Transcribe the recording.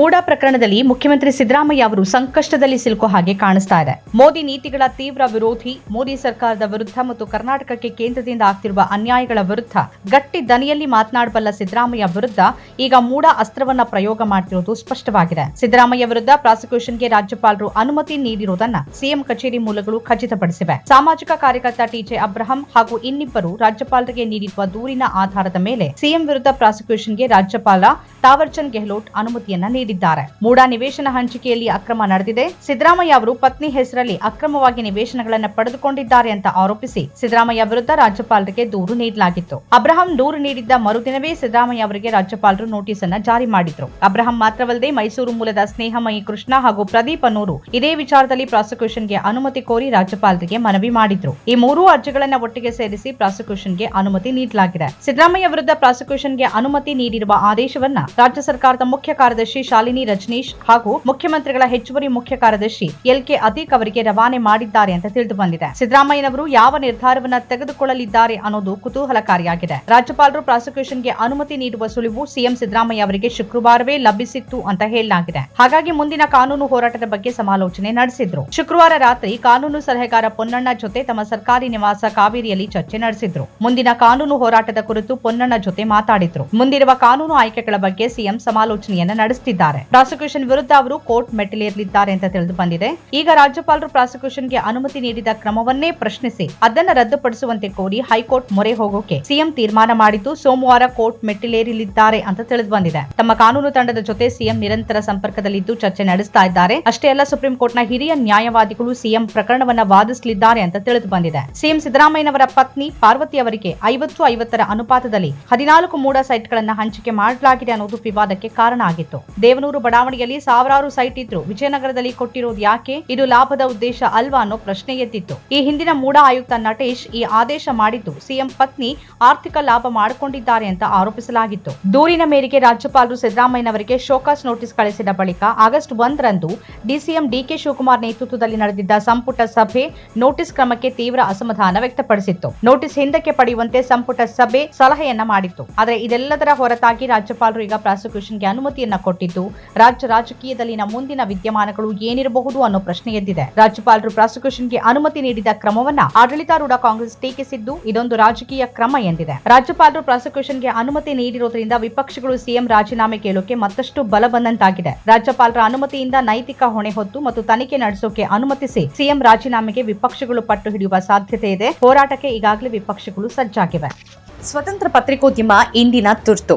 ಮೂಡ ಪ್ರಕರಣದಲ್ಲಿ ಮುಖ್ಯಮಂತ್ರಿ ಸಿದ್ದರಾಮಯ್ಯ ಅವರು ಸಂಕಷ್ಟದಲ್ಲಿ ಸಿಲುಕೋ ಹಾಗೆ ಕಾಣಿಸ್ತಾ ಇದೆ. ಮೋದಿ ನೀತಿಗಳ ತೀವ್ರ ವಿರೋಧಿ, ಮೋದಿ ಸರ್ಕಾರದ ವಿರುದ್ಧ ಮತ್ತು ಕರ್ನಾಟಕಕ್ಕೆ ಕೇಂದ್ರದಿಂದ ಆಗ್ತಿರುವ ಅನ್ಯಾಯಗಳ ವಿರುದ್ಧ ಗಟ್ಟಿ ದನಿಯಲ್ಲಿ ಮಾತನಾಡಬಲ್ಲ ಸಿದ್ದರಾಮಯ್ಯ ವಿರುದ್ಧ ಈಗ ಮೂಡ ಅಸ್ತ್ರವನ್ನ ಪ್ರಯೋಗ ಮಾಡ್ತಿರೋದು ಸ್ಪಷ್ಟವಾಗಿದೆ. ಸಿದ್ದರಾಮಯ್ಯ ವಿರುದ್ಧ ಪ್ರಾಸಿಕ್ಯೂಷನ್ಗೆ ರಾಜ್ಯಪಾಲರು ಅನುಮತಿ ನೀಡಿರುವುದನ್ನ ಸಿಎಂ ಕಚೇರಿ ಮೂಲಗಳು ಖಚಿತಪಡಿಸಿವೆ. ಸಾಮಾಜಿಕ ಕಾರ್ಯಕರ್ತ ಟಿಜೆ ಅಬ್ರಹಂ ಹಾಗೂ ಇನ್ನಿಬ್ಬರು ರಾಜ್ಯಪಾಲರಿಗೆ ನೀಡಿರುವ ದೂರಿನ ಆಧಾರದ ಮೇಲೆ ಸಿಎಂ ವಿರುದ್ಧ ಪ್ರಾಸಿಕ್ಯೂಷನ್ಗೆ ರಾಜ್ಯಪಾಲ ತಾವರ್ಚಂದ್ ಗೆಹ್ಲೋಟ್ ಅನುಮತಿಯನ್ನ ನೀಡಿದ್ದಾರೆ. ಮೂಡಾ ನಿವೇಶನ ಹಂಚಿಕೆಯಲ್ಲಿ ಅಕ್ರಮ ನಡೆದಿದೆ. ಸಿದ್ದರಾಮಯ್ಯ ಅವರು ಪತ್ನಿ ಹೆಸರಲ್ಲಿ ಅಕ್ರಮವಾಗಿ ನಿವೇಶನಗಳನ್ನು ಪಡೆದುಕೊಂಡಿದ್ದಾರೆ ಅಂತ ಆರೋಪಿಸಿ ಸಿದ್ದರಾಮಯ್ಯ ವಿರುದ್ಧ ರಾಜ್ಯಪಾಲರಿಗೆ ದೂರು ನೀಡಲಾಗಿತ್ತು. ಅಬ್ರಹಂ ದೂರು ನೀಡಿದ್ದ ಮರುದಿನವೇ ಸಿದ್ದರಾಮಯ್ಯ ಅವರಿಗೆ ರಾಜ್ಯಪಾಲರು ನೋಟಿಸ್ ಅನ್ನು ಜಾರಿ ಮಾಡಿದ್ರು. ಅಬ್ರಹಂ ಮಾತ್ರವಲ್ಲದೆ ಮೈಸೂರು ಮೂಲದ ಸ್ನೇಹಮಯಿ ಕೃಷ್ಣ ಹಾಗೂ ಪ್ರದೀಪ್ ಅನ್ನೂರು ಇದೇ ವಿಚಾರದಲ್ಲಿ ಪ್ರಾಸಿಕ್ಯೂಷನ್ಗೆ ಅನುಮತಿ ಕೋರಿ ರಾಜ್ಯಪಾಲರಿಗೆ ಮನವಿ ಮಾಡಿದ್ರು. ಈ ಮೂರೂ ಅರ್ಜಿಗಳನ್ನು ಒಟ್ಟಿಗೆ ಸೇರಿಸಿ ಪ್ರಾಸಿಕ್ಯೂಷನ್ಗೆ ಅನುಮತಿ ನೀಡಲಾಗಿದೆ. ಸಿದ್ದರಾಮಯ್ಯ ವಿರುದ್ಧ ಪ್ರಾಸಿಕ್ಯೂಷನ್ಗೆ ಅನುಮತಿ ನೀಡಿರುವ ಆದೇಶವನ್ನ ರಾಜ್ಯ ಸರ್ಕಾರದ ಮುಖ್ಯ ಕಾರ್ಯದರ್ಶಿ ಶಾಲಿನಿ ರಜನೀಶ್ ಹಾಗೂ ಮುಖ್ಯಮಂತ್ರಿಗಳ ಹೆಚ್ಚುವರಿ ಮುಖ್ಯ ಕಾರ್ಯದರ್ಶಿ ಎಲ್ ಕೆ ಅತೀಕ್ ಅವರಿಗೆ ರವಾನೆ ಮಾಡಿದ್ದಾರೆ ಅಂತ ತಿಳಿದು ಬಂದಿದೆ. ಸಿದ್ದರಾಮಯ್ಯನವರು ಯಾವ ನಿರ್ಧಾರವನ್ನ ತೆಗೆದುಕೊಳ್ಳಲಿದ್ದಾರೆ ಅನ್ನೋದು ಕುತೂಹಲಕಾರಿಯಾಗಿದೆ. ರಾಜ್ಯಪಾಲರು ಪ್ರಾಸಿಕ್ಯೂಷನ್ಗೆ ಅನುಮತಿ ನೀಡುವ ಸುಳಿವು ಸಿಎಂ ಸಿದ್ದರಾಮಯ್ಯ ಅವರಿಗೆ ಶುಕ್ರವಾರವೇ ಲಭಿಸಿತ್ತು ಅಂತ ಹೇಳಲಾಗಿದೆ. ಹಾಗಾಗಿ ಮುಂದಿನ ಕಾನೂನು ಹೋರಾಟದ ಬಗ್ಗೆ ಸಮಾಲೋಚನೆ ನಡೆಸಿದ್ರು. ಶುಕ್ರವಾರ ರಾತ್ರಿ ಕಾನೂನು ಸಲಹೆಗಾರ ಪೊನ್ನಣ್ಣ ಜೊತೆ ತಮ್ಮ ಸರ್ಕಾರಿ ನಿವಾಸ ಕಾವೇರಿಯಲ್ಲಿ ಚರ್ಚೆ ನಡೆಸಿದ್ರು. ಮುಂದಿನ ಕಾನೂನು ಹೋರಾಟದ ಕುರಿತು ಪೊನ್ನಣ್ಣ ಜೊತೆ ಮಾತಾಡಿದ್ರು. ಮುಂದಿರುವ ಕಾನೂನು ಆಯ್ಕೆಗಳ ಬಗ್ಗೆ ಸಿಎಂ ಸಮಾಲೋಚನೆಯನ್ನ ನಡೆಸುತ್ತಿದ್ದಾರೆ ಪ್ರಾಸಿಕ್ಯೂಷನ್ ವಿರುದ್ಧ ಅವರು ಕೋರ್ಟ್ ಮೆಟ್ಟಿಲೇರಲಿದ್ದಾರೆ ಅಂತ ತಿಳಿದು ಬಂದಿದೆ. ಈಗ ರಾಜ್ಯಪಾಲರು ಪ್ರಾಸಿಕ್ಯೂಷನ್ಗೆ ಅನುಮತಿ ನೀಡಿದ ಕ್ರಮವನ್ನೇ ಪ್ರಶ್ನಿಸಿ. ಅದನ್ನ ರದ್ದುಪಡಿಸುವಂತೆ ಕೋರಿ ಹೈಕೋರ್ಟ್ ಮೊರೆ ಹೋಗೋಕೆ ಸಿಎಂ ತೀರ್ಮಾನ ಮಾಡಿದ್ದು ಸೋಮವಾರ ಕೋರ್ಟ್ ಮೆಟ್ಟಿಲೇರಲಿದ್ದಾರೆ ಅಂತ ತಿಳಿದು ಬಂದಿದೆ. ತಮ್ಮ ಕಾನೂನು ತಂಡದ ಜೊತೆ ಸಿಎಂ ನಿರಂತರ ಸಂಪರ್ಕದಲ್ಲಿದ್ದು ಚರ್ಚೆ ನಡೆಸ್ತಾ ಇದ್ದಾರೆ. ಅಷ್ಟೇ ಅಲ್ಲ ಸುಪ್ರೀಂ ಕೋರ್ಟ್ನ ಹಿರಿಯ ನ್ಯಾಯವಾದಿಗಳು ಸಿಎಂ ಪ್ರಕರಣವನ್ನ ವಾದಿಸಲಿದ್ದಾರೆ ಅಂತ ತಿಳಿದು ಬಂದಿದೆ. ಸಿಎಂ ಸಿದ್ದರಾಮಯ್ಯನವರ ಪತ್ನಿ ಪಾರ್ವತಿ ಅವರಿಗೆ ಐವತ್ತು ಐವತ್ತರ ಅನುಪಾತದಲ್ಲಿ ಹದಿನಾಲ್ಕು ಮೂಡ ಸೈಟ್ಗಳನ್ನ ಹಂಚಿಕೆ ಮಾಡಲಾಗಿದೆ ಅನ್ನೋದು ವಿವಾದಕ್ಕೆ ಕಾರಣ ಆಗಿತ್ತು. ದೇವನೂರು ಬಡಾವಣೆಯಲ್ಲಿ ಸಾವಿರಾರು ಸೈಟ್ ಇದ್ರು. ವಿಜಯನಗರದಲ್ಲಿ ಕೊಟ್ಟಿರೋದು ಯಾಕೆ? ಇದು ಲಾಭದ ಉದ್ದೇಶ ಅಲ್ವಾ ಅನ್ನೋ ಪ್ರಶ್ನೆ ಎದ್ದಿತ್ತು ಈ ಹಿಂದಿನ ಮೂಡ ಆಯುಕ್ತ ನಟೇಶ್ ಈ ಆದೇಶ ಮಾಡಿದ್ದು, ಸಿಎಂ ಪತ್ನಿ ಆರ್ಥಿಕ ಲಾಭ ಮಾಡಿಕೊಂಡಿದ್ದಾರೆ ಅಂತ ಆರೋಪಿಸಲಾಗಿತ್ತು. ದೂರಿನ ಮೇರೆಗೆ ರಾಜ್ಯಪಾಲರು ಸಿದ್ದರಾಮಯ್ಯನವರಿಗೆ ಶೋಕಾಸ್ ನೋಟಿಸ್ ಕಳಿಸಿದ ಬಳಿಕ ಆಗಸ್ಟ್ ಒಂದರಂದು ಡಿಸಿಎಂ ಡಿಕೆ ಶಿವಕುಮಾರ್ ನೇತೃತ್ವದಲ್ಲಿ ನಡೆದಿದ್ದ ಸಂಪುಟ ಸಭೆ ನೋಟಿಸ್ ಕ್ರಮಕ್ಕೆ ತೀವ್ರ ಅಸಮಾಧಾನ ವ್ಯಕ್ತಪಡಿಸಿತ್ತು. ನೋಟಿಸ್ ಹಿಂದಕ್ಕೆ ಪಡೆಯುವಂತೆ ಸಂಪುಟ ಸಭೆ ಸಲಹೆಯನ್ನ ಮಾಡಿತ್ತು. ಆದರೆ ಇದೆಲ್ಲದರ ಹೊರತಾಗಿ ರಾಜ್ಯಪಾಲರು ಈಗ ಪ್ರಾಸಿಕ್ಯೂಷನ್ಗೆ ಅನುಮತಿಯನ್ನ ಕೊಟ್ಟಿದ್ದು ರಾಜ್ಯ ರಾಜಕೀಯದಲ್ಲಿನ ಮುಂದಿನ ವಿದ್ಯಮಾನಗಳು ಏನಿರಬಹುದು ಅನ್ನೋ ಪ್ರಶ್ನೆ ಎದ್ದಿದೆ. ರಾಜ್ಯಪಾಲರು ಪ್ರಾಸಿಕ್ಯೂಷನ್ಗೆ ಅನುಮತಿ ನೀಡಿದ ಕ್ರಮವನ್ನ ಆಡಳಿತಾರೂಢ ಕಾಂಗ್ರೆಸ್ ಟೀಕಿಸಿದ್ದು ಇದೊಂದು ರಾಜಕೀಯ ಕ್ರಮ ಎಂದಿದೆ. ರಾಜ್ಯಪಾಲರು ಪ್ರಾಸಿಕ್ಯೂಷನ್ಗೆ ಅನುಮತಿ ನೀಡಿರೋದ್ರಿಂದ ವಿಪಕ್ಷಗಳು ಸಿಎಂ ರಾಜೀನಾಮೆ ಕೇಳೋಕೆ ಮತ್ತಷ್ಟು ಬಲ ಬಂದಂತಾಗಿದೆ ರಾಜ್ಯಪಾಲರ ಅನುಮತಿಯಿಂದ ನೈತಿಕ ಹೊಣೆ ಹೊತ್ತು ಮತ್ತು ತನಿಖೆ ನಡೆಸೋಕೆ ಅನುಮತಿಸಿ ಸಿಎಂ ರಾಜೀನಾಮೆಗೆ ವಿಪಕ್ಷಗಳು ಪಟ್ಟು ಹಿಡಿಯುವ ಸಾಧ್ಯತೆ ಇದೆ. ಹೋರಾಟಕ್ಕೆ ಈಗಾಗಲೇ ವಿಪಕ್ಷಗಳು ಸಜ್ಜಾಗಿವೆ. ಸ್ವತಂತ್ರ ಪತ್ರಿಕೋದ್ಯಮ ಇಂದಿನ ತುರ್ತು.